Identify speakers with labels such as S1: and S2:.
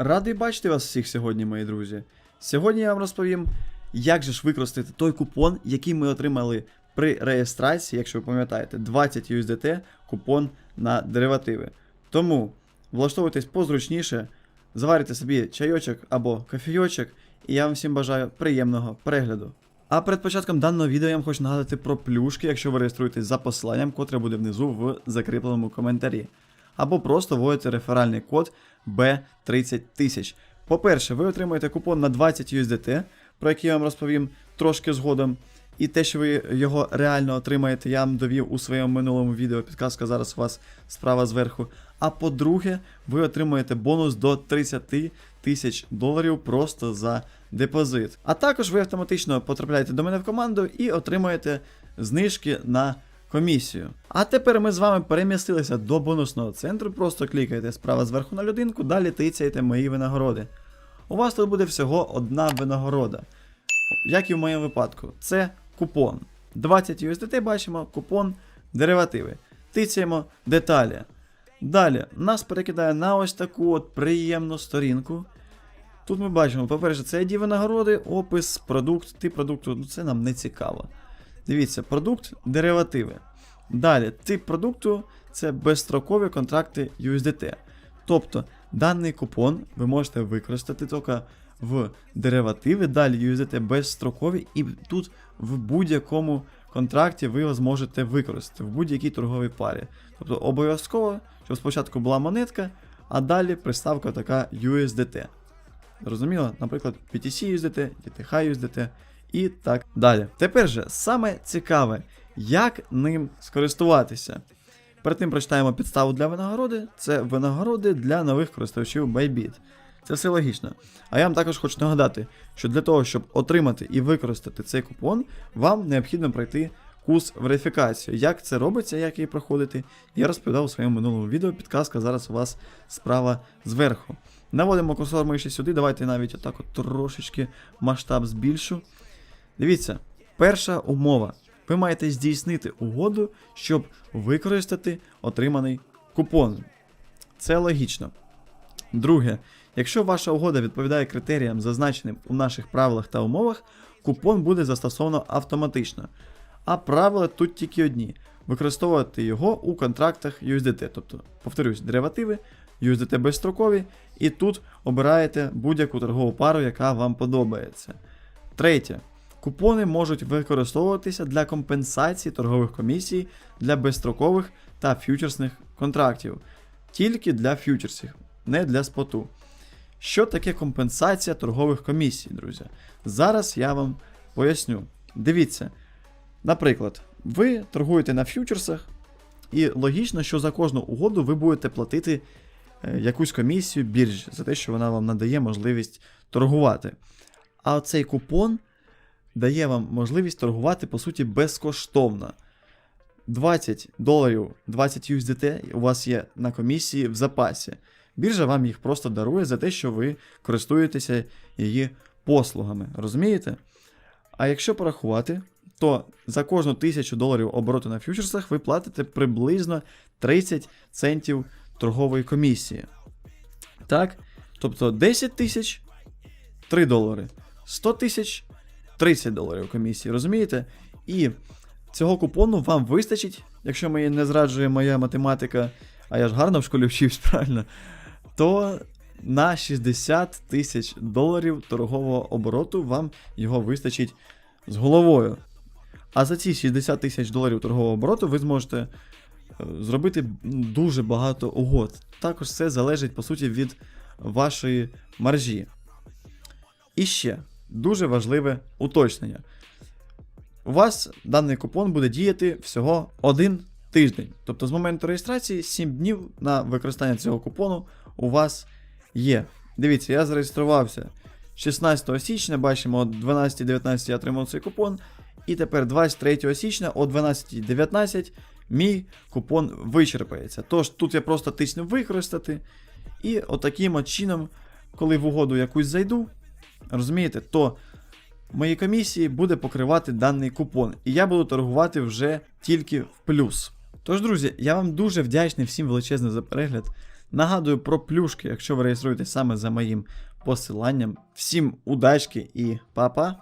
S1: Радий бачити вас всіх сьогодні, мої друзі. Сьогодні я вам розповім, як же ж використати той купон, який ми отримали при реєстрації, якщо ви пам'ятаєте, 20 USDT купон на деривативи. Тому влаштовуйтесь позручніше, заварите собі чайочок або кофійочок, і я вам всім бажаю приємного перегляду. А перед початком даного відео я вам хочу нагадати про плюшки, якщо ви реєструєтесь за посиланням, котре буде внизу в закріпленому коментарі. Або просто вводите реферальний код B30000. По-перше, ви отримаєте купон на 20 USDT, про який я вам розповім трошки згодом. І те, що ви його реально отримаєте, я вам довів у своєму минулому відео. Підказка зараз у вас справа зверху. А по-друге, ви отримаєте бонус до 30 тисяч доларів просто за депозит. А також ви автоматично потрапляєте до мене в команду і отримаєте знижки на комісію. А тепер ми з вами перемістилися до бонусного центру. Просто клікаєте справа зверху на людинку, далі тицяєте мої винагороди. У вас тут буде всього одна винагорода. Як і в моєму випадку, це купон. 20 USDT бачимо, купон, деривативи. Тицяємо деталі. Далі нас перекидає на ось таку от приємну сторінку. Тут ми бачимо, по-перше, це ID винагороди, опис, продукт, тип продукту, ну це нам не цікаво. Дивіться, продукт деривативи. Далі, тип продукту це безстрокові контракти USDT. Тобто даний купон ви можете використати тільки в деривативи, далі USDT безстрокові, і тут в будь-якому контракті ви його зможете використати, в будь-якій торговій парі. Тобто обов'язково, щоб спочатку була монетка, а далі приставка така USDT. Зрозуміло? Наприклад, PTC USDT, ETH USDT і так далі. Тепер же саме цікаве, як ним скористуватися. Перед тим прочитаємо підставу для винагороди. Це винагороди для нових користувачів Bybit. Це все логічно. А я вам також хочу нагадати, що для того, щоб отримати і використати цей купон, вам необхідно пройти курс верифікацію. Як це робиться, як її проходити, я розповідав у своєму минулому відео. Підказка зараз у вас справа зверху. Наводимо курсор миші сюди, давайте навіть отак от трошечки масштаб збільшу. Дивіться, перша умова. Ви маєте здійснити угоду, щоб використати отриманий купон. Це логічно. Друге, якщо ваша угода відповідає критеріям, зазначеним у наших правилах та умовах, купон буде застосовано автоматично. А правила тут тільки одні: використовувати його у контрактах USDT, тобто, повторюсь, деривативи, USDT безстрокові, і тут обираєте будь-яку торгову пару, яка вам подобається. Третє. Купони можуть використовуватися для компенсації торгових комісій для безстрокових та фьючерсних контрактів, тільки для фьючерсів, не для споту. Що таке компенсація торгових комісій, друзі? Зараз я вам поясню. Дивіться, наприклад, ви торгуєте на фьючерсах, і логічно, що за кожну угоду ви будете платити е, якусь комісію біржі за те, що вона вам надає можливість торгувати. А цей купон дає вам можливість торгувати, по суті, безкоштовно. 20 доларів, 20 USDT у вас є на комісії в запасі. Біржа вам їх просто дарує за те, що ви користуєтеся її послугами. Розумієте? А якщо порахувати, то за кожну тисячу доларів обороту на фьючерсах ви платите приблизно 30 центів торгової комісії. Так? Тобто 10 тисяч 3 долари, 100 тисяч 30 доларів комісії, розумієте? І цього купону вам вистачить, якщо мені не зраджує моя математика, а я ж гарно в школі вчився, правильно, то на 60 тисяч доларів торгового обороту вам його вистачить з головою. А за ці 60 тисяч доларів торгового обороту ви зможете е, зробити дуже багато угод. Також це залежить, по суті, від вашої маржі. І ще дуже важливе уточнення. У вас даний купон буде діяти всього один тиждень. Тобто з моменту реєстрації 7 днів на використання цього купону у вас є. Дивіться, я зареєструвався 16 січня, бачимо, о 12.19 я отримав цей купон. І тепер 23 січня о 12.19 мій купон вичерпається. Тож тут я просто тисну використати. І отаким от чином, коли в угоду якусь зайду, розумієте, то моїй комісії буде покривати даний купон. І я буду торгувати вже тільки в плюс. Тож, друзі, я вам дуже вдячний всім величезно за перегляд. Нагадую про плюшки, якщо ви реєструєтесь саме за моїм посиланням. Всім удачки і па-па!